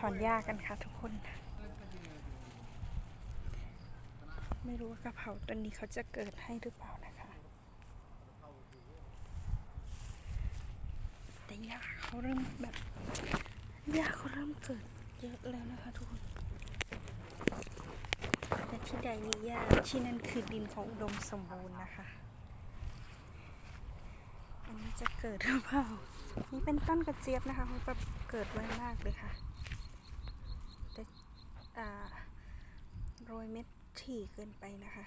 ถอนหญ้ากันค่ะทุกคน ไม่รู้ว่ากระเพราต้นนี้เขาจะเกิดให้หรือเปล่านะคะ แต่หญ้าเขาเริ่มแบบหญ้าเขาเริ่มเกิดเยอะแล้วนะคะทุกคนและที่ใดมีหญ้าที่นั่นคือดินของอุดมสมบูรณ์นะคะ อันนี้จะเกิดหรือเปล่า นี่เป็นต้นกระเจี๊ยบนะคะเขาแบบเกิดไวมากเลยค่ะ แต่อ่า โรยเม็ดถี่เกินไปนะคะ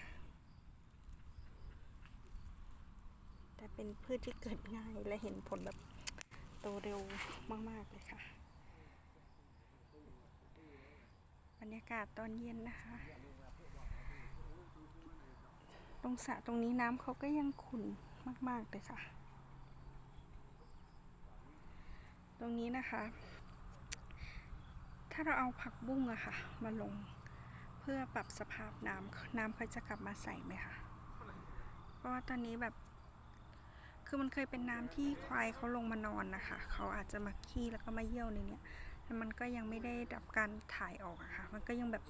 แต่เป็นพืชที่เกิดง่ายและเห็นผลแบบโตเร็วมาก ๆ เลยค่ะ บรรยากาศตอนเย็นนะคะ ตรงสระตรงนี้น้ำเขาก็ยังขุ่นมาก ๆ เลยค่ะ ตรงนี้นะคะ ถ้าเราเอาผักบุ้งอะค่ะ มาลง เพื่อปรับสภาพน้ำน้ำเขาจะกลับมาใสไหมคะเพราะว่าตอนนี้แบบ คือมันเคยเป็นน้ำที่ควายเขาลงมานอนนะคะ เขาอาจจะมาขี้แล้วก็มาเยี่ยวในเนี้ยแล้วมันก็ยังไม่ได้รับการถ่ายออกอะค่ะ มันก็ยังแบบ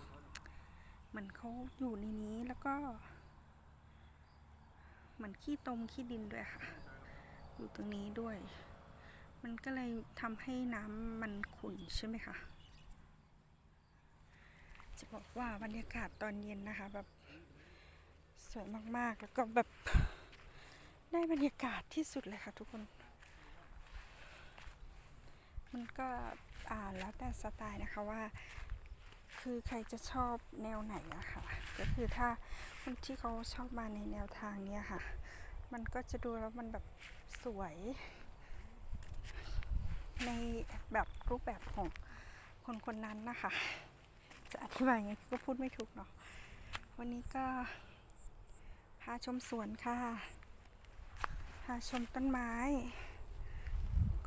เหมือนเขาอยู่ในนี้แล้วก็เหมือนขี้ตมขี้ดินด้วยค่ะ อยู่ตรงนี้ด้วย มันก็เลยทำให้น้ำมันขุ่นใช่ไหมคะ จะบอกว่าบรรยากาศตอนเย็นนะคะแบบสวยมากๆ แล้วก็แบบได้บรรยากาศที่สุดเลยค่ะทุกคน มันก็อ่าแล้วแต่สไตล์นะคะว่า คือใครจะชอบแนวไหนอะค่ะ ก็คือถ้าคนที่เขาชอบมาในแนวทางเนี้ยค่ะ มันก็จะดูแล้วมันแบบสวย ในแบบรูปแบบของคนคนนั้นนะคะ จะอธิบายไงก็พูดไม่ถูกเนาะวันนี้ก็พาชมสวนค่ะพาชมต้นไม้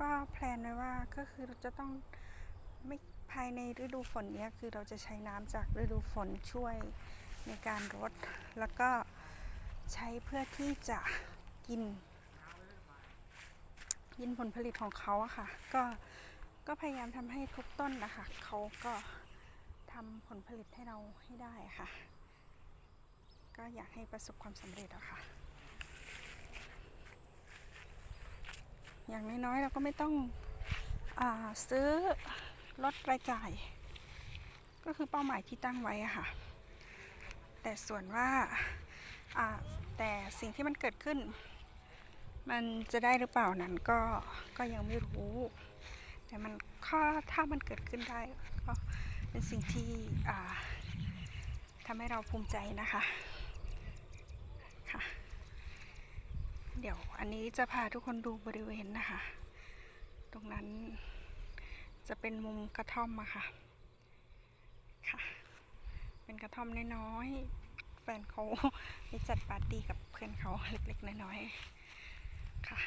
ก็แพลนไว้ว่าก็คือเราจะต้องไม่ภายในฤดูฝนเนี้ยคือเราจะใช้น้ำจากฤดูฝนช่วยในการรด แล้วก็ใช้เพื่อที่จะกิน กินผลผลิตของเขาอะค่ะ ก็ก็พยายามทำให้ทุกต้นนะคะเขาก็ ทำผลผลิตให้เราให้ได้ค่ะ ก็อยากให้ประสบความสำเร็จอะค่ะ อย่างน้อยๆเราก็ไม่ต้องอซื้อลดรายจ่าย ก็คือเป้าหมายที่ตั้งไว้อะค่ะ แต่ส่วนว่าอ่าแต่สิ่งที่มันเกิดขึ้น มันจะได้หรือเปล่านั้นก็ก็ยังไม่รู้ แต่มันข้อถ้ามันเกิดขึ้นได้ก็ เป็นสิ่งที่ทำให้เราภูมิใจนะคะค่ะ เดี๋ยวอันนี้จะพาทุกคนดูบริเวณนะคะ ตรงนั้นจะเป็นมุมกระท่อมอะค่ะค่ะ เป็นกระท่อมน้อยๆแฟนเขาไปจัดปาร์ตี้กับเพื่อนเขาเล็กๆน้อยๆค่ะ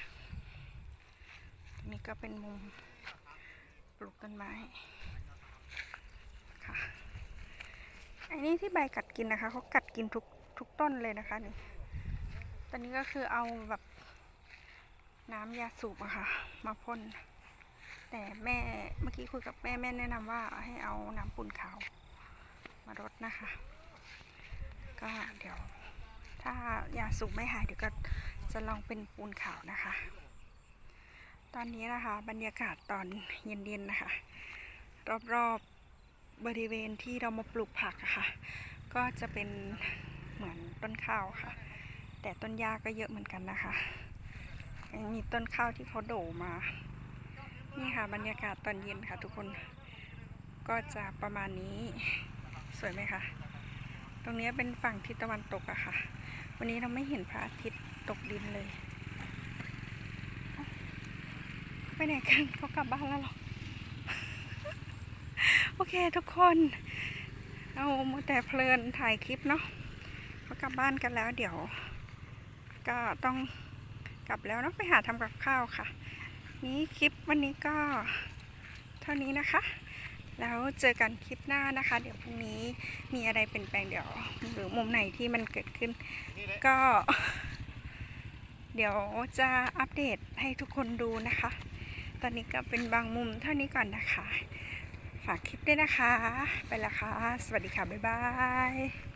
นี้ก็เป็นมุมปลูกต้นไม้ ค่ะไอ้นี่ที่ใบกัดกินนะคะเขากัดกินทุกทุกต้นเลยนะคะนี่ ตอนนี้ก็คือเอาแบบน้ำยาสูบอะค่ะ มาพ่น แต่แม่เมื่อกี้คุยกับแม่แม่แนะนำว่าให้เอาน้ำปูนขาวมารดนะคะ ก็เดี๋ยว ถ้ายาสูบไม่หายเดี๋ยวก็จะลองเป็นปูนขาวนะคะ ตอนนี้นะคะบรรยากาศตอนเย็นๆนะคะ รอบๆ บริเวณที่เรามาปลูกผักอะค่ะ ก็จะเป็นเหมือนต้นข้าวค่ะ แต่ต้นหญ้าก็เยอะเหมือนกันนะคะมีต้นข้าวที่เขาโดมา นี่ค่ะบรรยากาศตอนเย็นค่ะ ทุกคนก็จะประมาณนี้สวยไหมคะตรงนี้เป็นฝั่งทิศตะวันตกอะค่ะ วันนี้เราไม่เห็นพระอาทิตย์ตกดินเลยไปไหนกันเขากลับบ้านแล้วหรอ โอเคทุกคน เอาแต่เพลินถ่ายคลิปเนาะเขากลับบ้านกันแล้วเดี๋ยว ก็ต้องกลับแล้วเนาะไปหาทำกับข้าวค่ะ นี้คลิปวันนี้ก็เท่านี้นะคะ แล้วเจอกันคลิปหน้านะคะ เดี๋ยวพรุ่งนี้มีอะไรเปลี่ยนแปลงเดี๋ยว หรือมุมไหนที่มันเกิดขึ้น ก็ เดี๋ยวจะอัปเดตให้ทุกคนดูนะคะ ตอนนี้ก็เป็นบางมุมเท่านี้ก่อนนะคะ ฝากคลิปด้วยนะคะ ไปละค่ะ สวัสดีค่ะ บ๊ายบาย